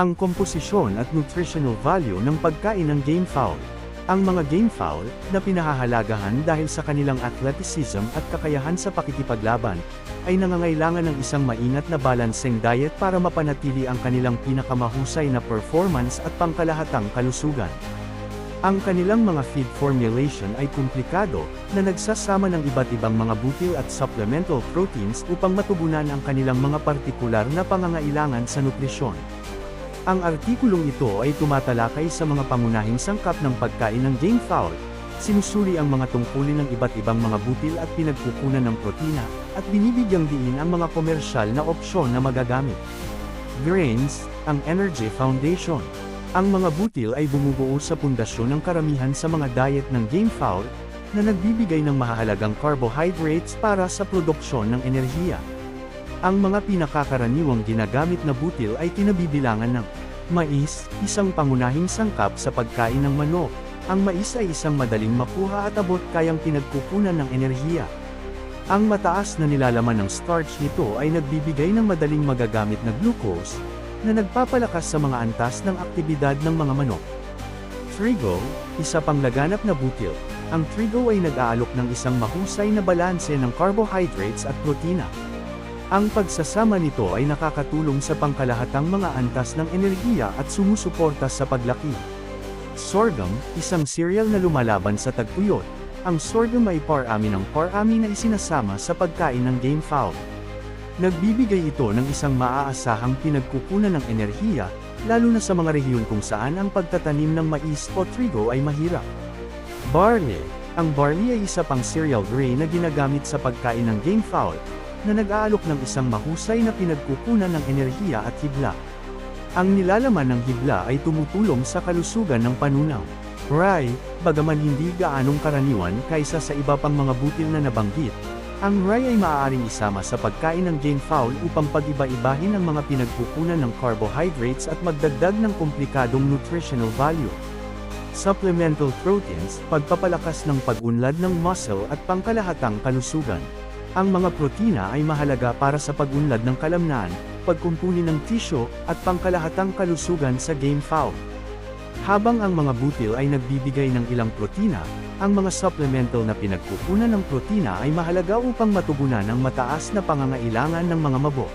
Ang komposisyon at nutritional value ng pagkain ng game fowl. Ang mga game fowl, na pinahahalagahan dahil sa kanilang athleticism at kakayahan sa pakikipaglaban, ay nangangailangan ng isang maingat na balancing diet para mapanatili ang kanilang pinakamahusay na performance at pangkalahatang kalusugan. Ang kanilang mga feed formulation ay komplikado, na nagsasama ng iba't ibang mga butil at supplemental proteins upang matugunan ang kanilang mga partikular na pangangailangan sa nutrisyon. Ang artikulong ito ay tumatalakay sa mga pangunahing sangkap ng pagkain ng game fowl, sinusuri ang mga tungkulin ng iba't ibang mga butil at pinagkukunan ng protina, at binibigyang diin ang mga komersyal na opsyon na magagamit. Grains, ang Energy Foundation. Ang mga butil ay bumubuo sa pundasyon ng karamihan sa mga diet ng game fowl, na nagbibigay ng mahahalagang carbohydrates para sa produksyon ng enerhiya. Ang mga pinakakaraniwang ginagamit na butil ay kinabibilangan ng mais, isang pangunahing sangkap sa pagkain ng manok. Ang mais ay isang madaling makuha at abot kayang pinagkukunan ng enerhiya. Ang mataas na nilalaman ng starch nito ay nagbibigay ng madaling magagamit na glucose, na nagpapalakas sa mga antas ng aktibidad ng mga manok. Trigo, isa pang laganap na butil. Ang trigo ay nag-aalok ng isang mahusay na balanse ng carbohydrates at protina. Ang pagsasama nito ay nakakatulong sa pangkalahatang mga antas ng enerhiya at sumusuporta sa paglaki. Sorghum, isang cereal na lumalaban sa tagpuyot. Ang sorghum ay parami ng parami na isinasama sa pagkain ng game fowl. Nagbibigay ito ng isang maaasahang pinagkukunan ng enerhiya, lalo na sa mga rehiyon kung saan ang pagtatanim ng mais o trigo ay mahirap. Barley, ang barley ay isa pang cereal grain na ginagamit sa pagkain ng game fowl, na nag-aalok ng isang mahusay na pinagkukunan ng enerhiya at hibla. Ang nilalaman ng hibla ay tumutulong sa kalusugan ng panunaw. Rye, bagaman hindi gaanong karaniwan kaysa sa iba pang mga butil na nabanggit, ang rye ay maaaring isama sa pagkain ng game fowl upang pag-iba-ibahin ang mga pinagkukunan ng carbohydrates at magdagdag ng komplikadong nutritional value. Supplemental proteins, pagpapalakas ng pag-unlad ng muscle at pangkalahatang kalusugan. Ang mga protina ay mahalaga para sa pag-unlad ng kalamnan, pagkumpuni ng tisyo, at pangkalahatang kalusugan sa game fowl. Habang ang mga butil ay nagbibigay ng ilang protina, ang mga supplemental na pinagkukunan ng protina ay mahalaga upang matugunan ang mataas na pangangailangan ng mga mabo.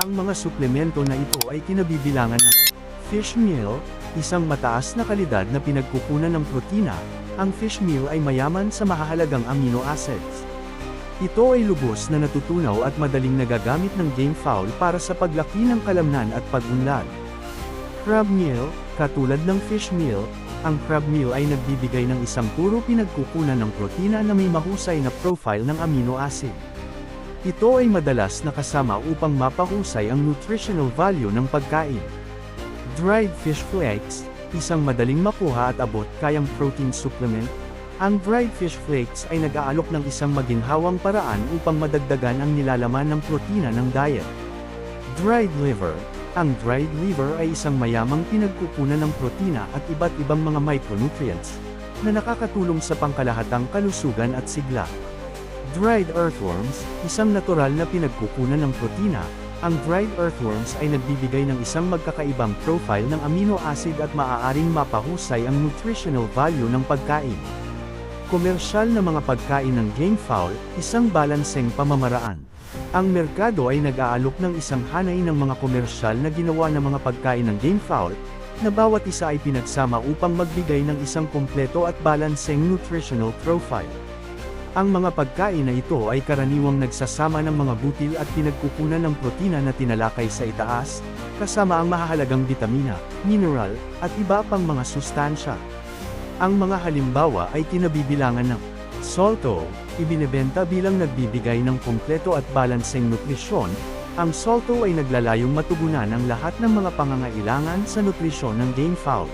Ang mga suplemento na ito ay kinabibilangan ng fish meal, isang mataas na kalidad na pinagkukunan ng protina, ang fish meal ay mayaman sa mahahalagang amino acids. Ito ay lubos na natutunaw at madaling nagagamit ng game fowl para sa paglaki ng kalamnan at pag-unlad. Crab meal, katulad ng fish meal, ang crab meal ay nagbibigay ng isang puro pinagkukunan ng protina na may mahusay na profile ng amino acid. Ito ay madalas nakasama upang mapahusay ang nutritional value ng pagkain. Dried fish flakes, isang madaling makuha at abot kayang protein supplement, ang dried fish flakes ay nag-aalok ng isang maginhawang paraan upang madagdagan ang nilalaman ng protina ng diet. Dried liver, ang dried liver ay isang mayamang pinagkukunan ng protina at iba't ibang mga micronutrients, na nakakatulong sa pangkalahatang kalusugan at sigla. Dried earthworms, isang natural na pinagkukunan ng protina, ang dried earthworms ay nagbibigay ng isang magkakaibang profile ng amino acid at maaaring mapahusay ang nutritional value ng pagkain. Komersyal na mga pagkain ng game fowl, isang balanseng pamamaraan. Ang merkado ay nag-aalok ng isang hanay ng mga komersyal na ginawa ng mga pagkain ng game fowl, na bawat isa ay pinagsama upang magbigay ng isang kompleto at balanseng nutritional profile. Ang mga pagkain na ito ay karaniwang nagsasama ng mga butil at pinagkukunan ng protina na tinalakay sa itaas, kasama ang mahahalagang vitamina, mineral, at iba pang mga sustansya. Ang mga halimbawa ay kinabibilangan ng Solto, ibinebenta bilang nagbibigay ng kompleto at balanseng nutrisyon, ang Solto ay naglalayong matugunan ang lahat ng mga pangangailangan sa nutrisyon ng game fowl.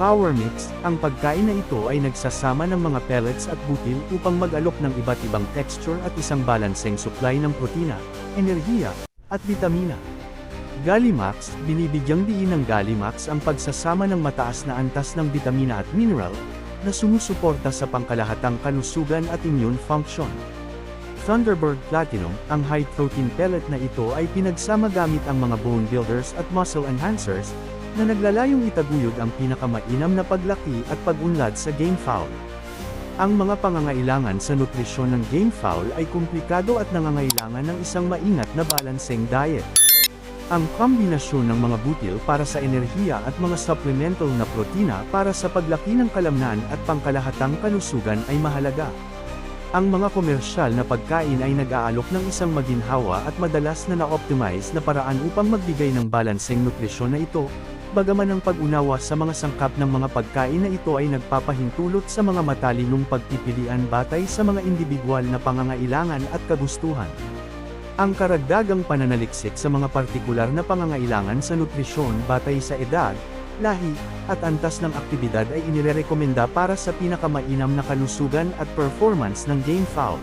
Power Mix, ang pagkain na ito ay nagsasama ng mga pellets at butil upang mag-alok ng iba't ibang texture at isang balanseng supply ng protina, enerhiya, at vitamina. Gallimax, binibigyang diin ng Gallimax ang pagsasama ng mataas na antas ng vitamina at mineral, na sumusuporta sa pangkalahatang kalusugan at immune function. Thunderbird Platinum, ang high-protein pellet na ito ay pinagsama gamit ang mga bone builders at muscle enhancers, na naglalayong itaguyod ang pinakamainam na paglaki at pag-unlad sa game fowl. Ang mga pangangailangan sa nutrisyon ng game fowl ay komplikado at nangangailangan ng isang maingat na balancing diet. Ang kombinasyon ng mga butil para sa enerhiya at mga supplemental na protina para sa paglaki ng kalamnan at pangkalahatang kalusugan ay mahalaga. Ang mga komersyal na pagkain ay nag-aalok ng isang maginhawa at madalas na na-optimize na paraan upang magbigay ng balanseng nutrisyon na ito, bagaman ang pag-unawa sa mga sangkap ng mga pagkain na ito ay nagpapahintulot sa mga matalinong pagpipilian batay sa mga individual na pangangailangan at kagustuhan. Ang karagdagang pananaliksik sa mga partikular na pangangailangan sa nutrisyon batay sa edad, lahi, at antas ng aktibidad ay inirerekomenda para sa pinakamainam na kalusugan at performance ng game fowl.